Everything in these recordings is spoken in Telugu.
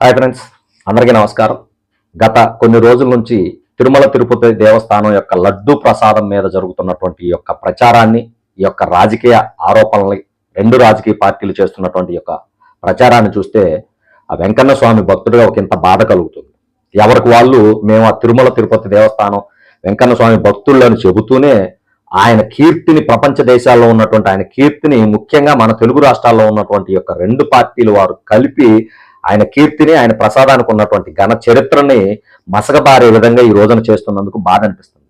హాయ్ ఫ్రెండ్స్ అందరికీ నమస్కారం. గత కొన్ని రోజుల నుంచి తిరుమల తిరుపతి దేవస్థానం యొక్క లడ్డు ప్రసాదం మీద జరుగుతున్నటువంటి ఈ యొక్క ప్రచారాన్ని ఈ యొక్క రాజకీయ ఆరోపణల్ని రెండు రాజకీయ పార్టీలు చేస్తున్నటువంటి యొక్క ప్రచారాన్ని చూస్తే ఆ వెంకన్న స్వామి భక్తుడిగా ఒక ఇంత బాధ కలుగుతుంది. ఎవరికి వాళ్ళు మేము ఆ తిరుమల తిరుపతి దేవస్థానం వెంకన్న స్వామి భక్తుల్లోని చెబుతూనే ఆయన కీర్తిని ప్రపంచ దేశాల్లో ఉన్నటువంటి ఆయన కీర్తిని ముఖ్యంగా మన తెలుగు రాష్ట్రాల్లో ఉన్నటువంటి యొక్క రెండు పార్టీలు వారు కలిపి ఆయన కీర్తిని ఆయన ప్రసాదానికి ఉన్నటువంటి ఘన చరిత్రని మసకబారే విధంగా ఈ రోజున చేస్తున్నందుకు బాధ అనిపిస్తుంది.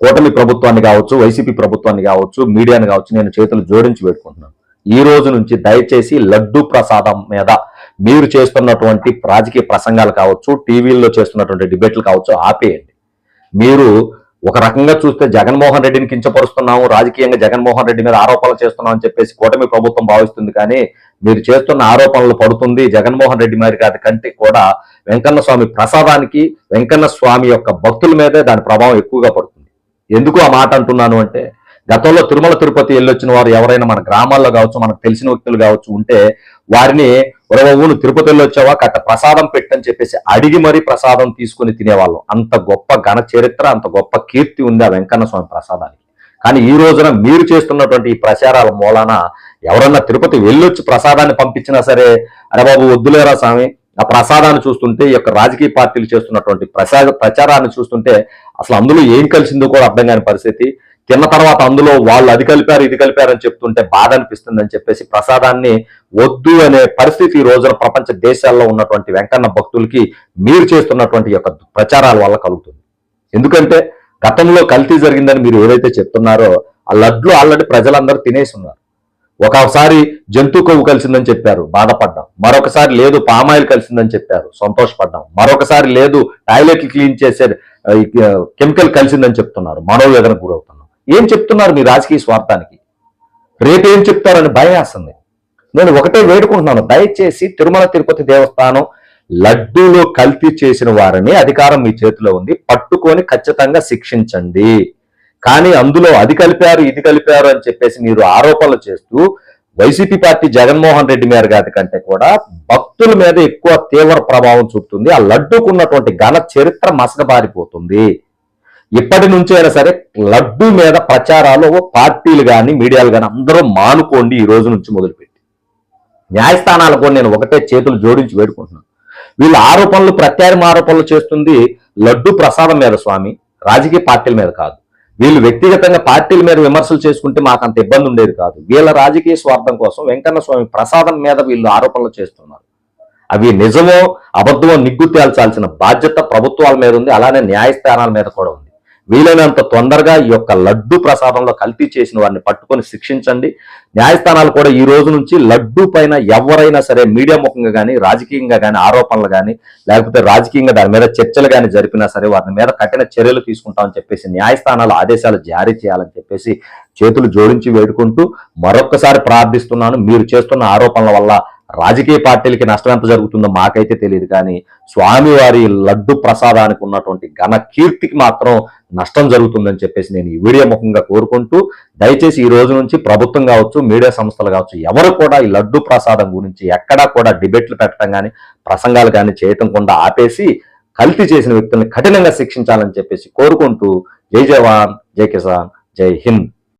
కూటమి ప్రభుత్వాన్ని కావచ్చు వైసీపీ ప్రభుత్వాన్ని కావచ్చు మీడియాని కావచ్చు నేను చేతులు జోడించి పెట్టుకుంటున్నాను ఈ రోజు నుంచి దయచేసి లడ్డు ప్రసాదం మీద మీరు చేస్తున్నటువంటి రాజకీయ ప్రసంగాలు కావచ్చు టీవీల్లో చేస్తున్నటువంటి డిబేట్లు కావచ్చు ఆపేయండి. మీరు ఒక రకంగా చూస్తే జగన్మోహన్ రెడ్డిని కించపరుస్తున్నాము రాజకీయంగా జగన్మోహన్ రెడ్డి మీద ఆరోపణలు చేస్తున్నాం అని చెప్పేసి కూటమి ప్రభుత్వం భావిస్తుంది. కానీ మీరు చేస్తున్న ఆరోపణలు పడుతుంది జగన్మోహన్ రెడ్డి మరి కాదు కంటే కూడా వెంకన్న స్వామి ప్రసాదానికి వెంకన్న స్వామి యొక్క భక్తుల మీదే దాని ప్రభావం ఎక్కువగా పడుతుంది. ఎందుకు ఆ మాట అంటున్నాను అంటే గతంలో తిరుమల తిరుపతి వెళ్ళొచ్చిన వారు ఎవరైనా మన గ్రామాల్లో కావచ్చు మనకు తెలిసిన వ్యక్తులు కావచ్చు ఉంటే వారిని ఒరవవును తిరుపతి వెళ్ళొచ్చావా? కట్ట ప్రసాదం పెట్టని చెప్పేసి అడిగి మరీ ప్రసాదం తీసుకుని తినేవాళ్ళం. అంత గొప్ప ఘన చరిత్ర అంత గొప్ప కీర్తి ఉంది ఆ వెంకన్న స్వామి ప్రసాదానికి. కానీ ఈ రోజున మీరు చేస్తున్నటువంటి ఈ ప్రచారాల మూలాన ఎవరన్నా తిరుపతి వెళ్ళొచ్చి ప్రసాదాన్ని పంపించినా సరే అరే బాబు వద్దులేరా స్వామి? ఆ ప్రసాదాన్ని చూస్తుంటే ఈ యొక్క రాజకీయ పార్టీలు చేస్తున్నటువంటి ప్రసాద ప్రచారాన్ని చూస్తుంటే అసలు అందులో ఏం కలిసిందో కూడా అర్థం కాని పరిస్థితి. తిన్న తర్వాత అందులో వాళ్ళు అది కలిపారు ఇది కలిపారు అని చెప్తుంటే బాధ అనిపిస్తుందని చెప్పేసి ప్రసాదాన్ని వద్దు అనే పరిస్థితి ఈ రోజున ప్రపంచ దేశాల్లో ఉన్నటువంటి వెంకన్న భక్తులకి మీరు చేస్తున్నటువంటి యొక్క ప్రచారాల వల్ల కలుగుతుంది. ఎందుకంటే గతంలో కల్తీ జరిగిందని మీరు ఏదైతే చెప్తున్నారో ఆ లడ్లు ఆల్రెడీ ప్రజలందరూ తినేసి ఉన్నారు. ఒకసారి జంతు కొవ్వు కలిసిందని చెప్పారు బాధపడ్డాం. మరొకసారి లేదు పామాయిల్ కలిసిందని చెప్పారు సంతోషపడ్డాం. మరొకసారి లేదు టాయిలెట్లు క్లీన్ చేసే కెమికల్ కలిసిందని చెప్తున్నారు మనోవేదన గురవుతున్నారు ఏం చెప్తున్నారు మీ రాజకీయ స్వార్థానికి? రేపు ఏం చెప్తారని భయం వేస్తుంది. నేను ఒకటే వేడుకుంటున్నాను. దయచేసి తిరుమల తిరుపతి దేవస్థానం లడ్డూలో కల్తీ చేసిన వారిని అధికారం మీ చేతిలో ఉంది. పట్టుకొని ఖచ్చితంగా శిక్షించండి. కానీ అందులో అది కలిపారు ఇది కలిపారు అని చెప్పేసి మీరు ఆరోపణలు చేస్తూ వైసీపీ పార్టీ జగన్మోహన్ రెడ్డి మీద గారి కంటే కూడా భక్తుల మీద ఎక్కువ తీవ్ర ప్రభావం చూపుతుంది. ఆ లడ్డూకున్నటువంటి ఘన చరిత్ర మసకబారిపోతుంది. ఇప్పటి నుంచి అయినా సరే లడ్డు మీద ప్రచారాలు పార్టీలు కానీ మీడియాలు కానీ అందరూ మానుకోండి ఈ రోజు నుంచి మొదలుపెట్టి. న్యాయస్థానాలు కూడా నేను ఒకటే చేతులు జోడించి వేడుకుంటున్నాను. వీళ్ళు ఆరోపణలు ప్రత్యామ్నాయ ఆరోపణలు చేస్తుంది లడ్డు ప్రసాదం మీద స్వామి రాజకీయ పార్టీల మీద కాదు. వీళ్ళు వ్యక్తిగతంగా పార్టీల మీద విమర్శలు చేసుకుంటే మాకు అంత ఇబ్బంది ఉండేది కాదు. వీళ్ళ రాజకీయ స్వార్థం కోసం వెంకన్న స్వామి ప్రసాదం మీద వీళ్ళు ఆరోపణలు చేస్తున్నారు. అవి నిజమో అబద్ధమో నిగ్గు తేల్చాల్సిన బాధ్యత ప్రభుత్వాల మీద ఉంది. అలానే న్యాయస్థానాల మీద కూడా ఉంది. వీలైనంత తొందరగా ఈ యొక్క లడ్డు ప్రసాదంలో కల్తీ చేసిన వారిని పట్టుకొని శిక్షించండి. న్యాయస్థానాలు కూడా ఈ రోజు నుంచి లడ్డు పైన ఎవరైనా సరే మీడియా ముఖంగా కానీ రాజకీయంగా కానీ ఆరోపణలు కానీ లేకపోతే రాజకీయంగా దాని మీద చర్చలు కానీ జరిపినా సరే వారి మీద కఠిన చర్యలు తీసుకుంటామని చెప్పేసి న్యాయస్థానాలు ఆదేశాలు జారీ చేయాలని చెప్పేసి చేతులు జోడించి వేడుకుంటూ మరొక్కసారి ప్రార్థిస్తున్నాను. మీరు చేస్తున్న ఆరోపణల వల్ల రాజకీయ పార్టీలకి నష్టం ఎంత జరుగుతుందో మాకైతే తెలియదు కానీ స్వామివారి లడ్డు ప్రసాదానికి ఉన్నటువంటి ఘన కీర్తికి మాత్రం నష్టం జరుగుతుందని చెప్పేసి నేను ఈ వీడియో ముఖంగా కోరుకుంటూ దయచేసి ఈ రోజు నుంచి ప్రభుత్వం కావచ్చు మీడియా సంస్థలు కావచ్చు ఎవరు కూడా ఈ లడ్డు ప్రసాదం గురించి ఎక్కడా కూడా డిబేట్లు పెట్టడం కానీ ప్రసంగాలు కానీ చేయటం కూడా ఆపేసి కల్తీ చేసిన వ్యక్తుల్ని కఠినంగా శిక్షించాలని చెప్పేసి కోరుకుంటూ జై జవాన్ జై కిసాన్ జై హింద్.